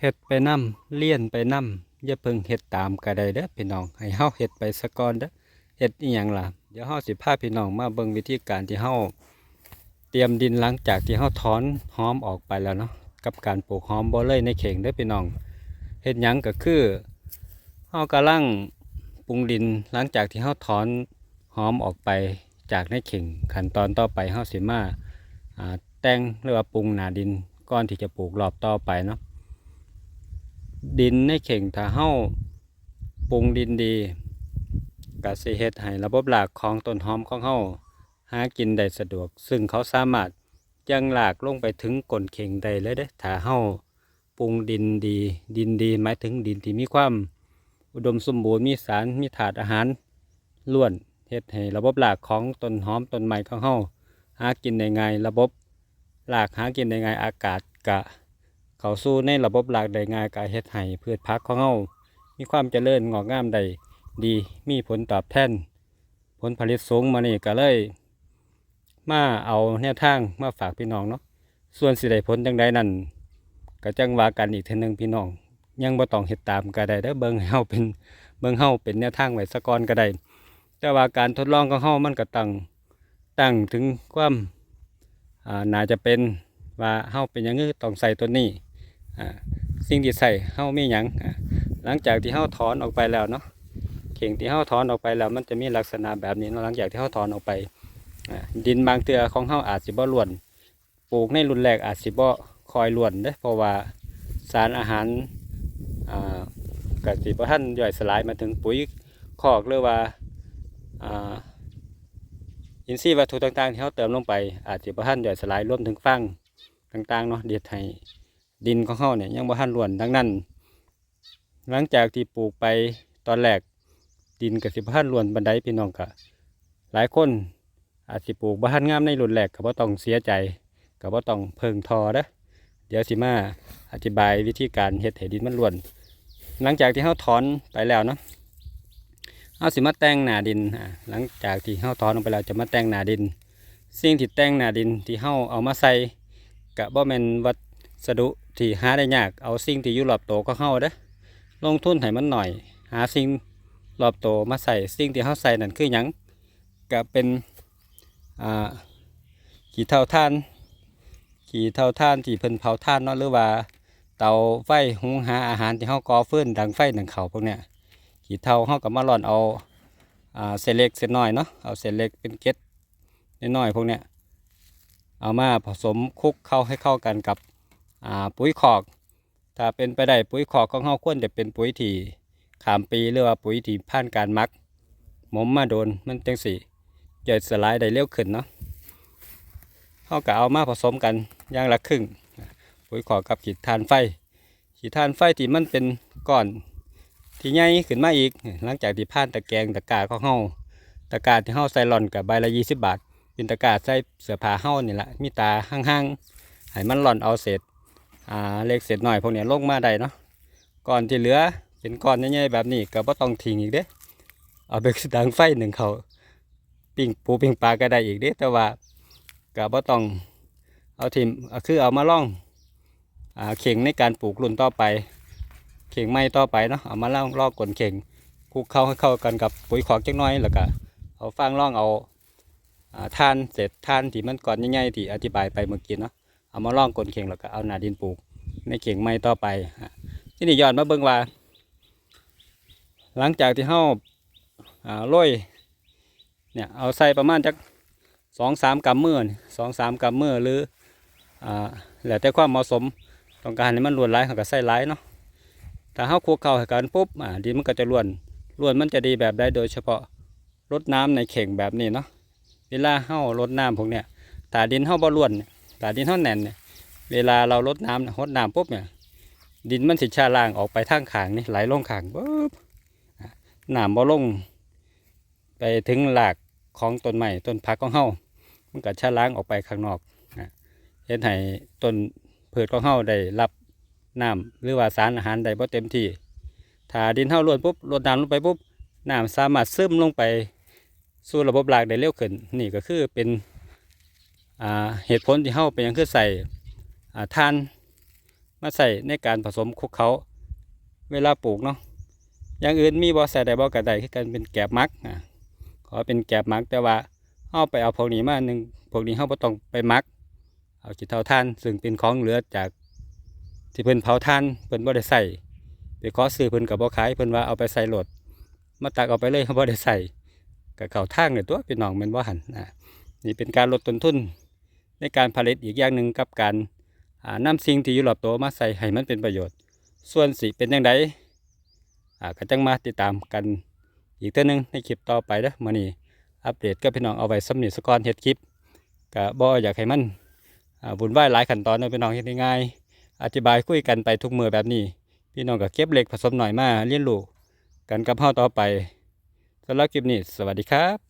เฮ็ดไปนำเลียนไปนำอย่าเพิ่งเฮ็ดตามก็ได้เด้อพี่น้อง ให้เฮาเฮ็ดไปซะก่อนเด้อเฮ็ดอีหยังล่ะเดี๋ยวเฮาสิพาพี่น้องมาเบิ่งวิธีการที่เฮาเตรียมดินหลังจากที่เฮาถอนหอมออกไปแล้วเนาะกับการปลูกหอมบ่เลยในเข่งเด้อพี่น้องเฮ็ดหยังก็คือเฮากำลังปรุงดินหลังจากที่เฮาถอนหอมออกไปจากในเข่งขั้นตอนต่อไปเฮาสิมาอ่าแต่งหรือว่าปรุงหน้าดินก่อนที่จะปลูกรอบต่อไปเนาะ ดินในเข่งถ้าเฮาปรุงดินดีก็สิเฮ็ดให้ระบบรากของต้นหอมของเฮาหากินได้สะดวก ซึ่งเขาสามารถยังรากลงไปถึงก้นเข่งได้เลยเด้ถ้าเฮาปรุงดินดี ดินดีหมายถึงดินที่มีความอุดมสมบูรณ์มีสารมีถาดอาหารล้วนเฮ็ดให้ระบบรากของต้นหอมต้นไม้ของเฮาหากินได้ง่ายระบบรากหากินได้ง่ายอากาศกะ เขาสู่ในระบบหลักได้ง่ายกายเฮ็ดให้พืชพักของเฮามีความเจริญงอกงามได้ดีมีผลตอบแทน ผลผลิตสูงมานี่ก็เลย มาเอาแนวทางมาฝากพี่น้องเนาะส่วนสิได้ผลจังใดนั่นก็จังว่ากันอีกเทีนึงพี่น้อง ยังบ่ต้องเฮ็ดตามก็ได้เด้อเบิ่งให้เฮาเป็นเบิ่งเฮาเป็นแนวทางไว้สะก่อนก็ได้แต่ว่าการทดลองของเฮามันก็ตั้งตั้งถึงความอ่าน่าจะเป็นว่าเฮาเป็นยังคือต้องใส่ตัวนี้ สิ่งที่ใส่เฮามีหยังหลังจากที่เฮาถอนออกไปแล้วเนาะเข่งที่เฮาถอนออกไปแล้วมันจะมีลักษณะแบบนี้เนาะหลังจากที่เฮาถอนออกไปดินบางเตือของเฮาอาจสิบ่ล้วนปลูกในรุ่นแรกอาจสิบ่คอยล้วนเด้เพราะว่าสารอาหารอ่าก็สิบ่ทันย่อยสลายมาถึงปุ๋ยคอกหรือว่าอินทรีย์วัตถุต่างๆที่เฮาเติมลงไปอาจสิบ่ทันย่อยสลายรวมถึงฟางต่างๆเนาะเดียดให้ ดินของเขาเนี่ยยังบ่ทันล้วนดังนั้น หลังจากที่ปลูกไปตอนแรกดินกับสิบ่ทันล้วนบันไดพี่น้องกะหลายคนอาจสิปลูกบ่ทันงามในรุ่นแรกก็บ่ต้องเสียใจก็บ่ต้องเพิ่งทอเด้อเดี๋ยวสิมาอธิบายวิธีการเฮ็ดให้ดินมันล้วน หลังจากที่เฮาถอนไปแล้วเนาะเฮาสิมาแต่งหน้าดินอ่าหลังจากที่เฮาถอนออกไปแล้วจะมาแต่งหน้าดิน สิ่งที่แต่งหน้าดินที่เฮาเอามาใส่กะบ่แม่นวัดสะดุ ที่หาได้ยากเอาสิ่งที่อยู่รอบโตวก็เข้าเด้อลงทุนให้มันหน่อย หาสิ่งรอบโตวมาใส่สิ่งที่เขาใส่นั่นคือหยังก็เป็นอ่าขี่เท่าท่านขี่เท่าท่านที่เพิ่นเผาท่านเนาะหรือว่าเตาไฟหุงหาอาหารที่เขาก่อฟืนดังไฟดังเขาพวกเนี้ยขี่เท่าเขาก็มาร่อนเอาอ่าเศษเล็กเศษน้อยเนาะเอาเศษเล็กเป็นเกล็ดน้อยๆพวกเนี้ยเอามาผสมคลุกเข้าให้เข้ากันกับ ปุ๋ยคอก ถ้าเป็นไปได้ปุ๋ยคอกของเราควรจะเป็นปุ๋ยที่ขามปีหรือว่าปุ๋ยที่ผ่านการมักหมมมาโดนมันจังสีย่อยสลายได้เร็วขึ้นเนาะเขาก็เอามาผสมกันอย่างละครึ่ง ปุ๋ยคอกกับขีดทานไฟ ขีดทานไฟที่มันเป็นก้อนที่ใหญ่ขึ้นมาอีก หลังจากที่ผ่านตะแกรงตะกาของเฮาตะกร้าที่เฮาใส่หล่อนกับใบละยี่สิบบาท เป็นตะกร้าใส่เสื้อผ้าเฮานี่แหละมีตาห้างๆให้มันหล่อนเอาเศษ อ่าเล็กเศษหน่อยพวกเนี้ยลงมาได้เนาะก่อนที่เหลือเป็นก้อนใหญ่ๆแบบนี้ก็บ่ต้องทิ้งอีกเด้เอาไปดังไฟหนึ่งเขาปิ้งปูปิ้งปลาก็ได้อีกเด้แต่ว่าก็บ่ต้องเอาทิมเอาคือเอามาล่องอ่าเข่งในการปลูกรุ่นต่อไป เข่งไม้ต่อไปเนาะเอามาล่องลอกกลนเข่งคลุกเข้าให้เข้ากันกับปุ๋ยขอกจักน้อยแล้วก็เอาฟางล่องเอาอ่าท่านเศษท่านที่มันก่อนใหญ่ๆที่อธิบายไปเมื่อกี้เนาะ เอามาล่องกลนเข่งแล้วก็เอาหนาดินปลูก ในเข่งไม้ต่อไปที่นี่ย้อนมาเบิ่งว่า หลังจากที่เฮาอ่าโรยเนี่ยเอาใส่ประมาณจักสองสามกำมือนสองสามกำมือหรืออ่าแล้วแต่ความเหมาะสมต้องการให้มันล้วนไหลเขาก็ใส่ไหลเนาะถ้าเฮาคลุกเข้าให้กันปุ๊บอ่าดินมันก็จะล้วนล้วนมันจะดีแบบใดโดยเฉพาะรดน้ำในเข่งแบบนี้เนาะเวลาเฮารดน้ำพวกเนี้ยถ้าดินเฮาบ่ล้วนแต่ดินเท่าแน่นเนี่ยเวลาเราลดน้ำน่ะรดน้ำปุ๊บเนี่ยดินมันสิชาล่างออกไปทางขางนี่ไหลลงขางปุ๊บน้ำบ่ลง ไปถึงหลากของต้นไม้ต้นพักของเฮามันก็ชาล้างออกไปข้างนอกนะเฮ็ดให้ต้นพืชของเฮาได้รับน้ำหรือว่าสารอาหารได้บ่เต็มที่ถ้าดินเฮาล้วนปุ๊บลดน้ำลงไปปุ๊บน้ำสามารถซึมลงไปสู่ระบบรากได้เร็วขึ้นนี่ก็คือเป็น เหตุผลที่เฮาเป็นยังคือใส่อ่าท่านมาใส่ในการผสมคุกเขาเวลาปลูกเนาะอย่างอื่นมีบ่ใส่ได้บ่ก็ไดคือกันเป็นแกบมักอะขอเป็นแกบมักแต่ว่าเอาไปเอาพวกนี้มาหนึ่งพวกนี้เฮาบ่ต้องไปมัก เอาจิตเตาถ่าน ซึ่งเป็นของเหลือจากที่เพิ่นเผาถ่านเพิ่นบ่ได้ใส่ไปขอซื้อเพิ่นก็บ่ขายเพิ่นว่าเอาไปใส่รถมาตักเอาไปเลยเขาบ่ได้ใส่ก็เข้าทางเลยตัวพี่น้องแม่นบ่หั่นะนี่เป็นการลดต้นทุน ในการผลิตอีกอย่างหนึ่งกับการอ่านำสิ่งที่อยู่รอบตัวมาใส่ให้มันเป็นประโยชน์ ส่วนสิเป็นจังไดอ่าก็จังมาติดตามกันอีกเทื่อหนึงในคลิปต่อไปเด้อมื้อนี้อัปเดตกับพี่น้องเอาไว้สำนีสกอนเฮ็ดคลิปก็บ่อยากให้มันอ่าบุญไหว้หลายขั้นตอนเนาะพี่น้องเฮ็ดง่ายอธิบายคุยกันไปทุกมือแบบนี้ พี่น้องก็เก็บเหล็กผสมหน่อยมาเรียนรู้กันกับเฮาต่อไปสำหรับคลิปนี้ สวัสดีครับ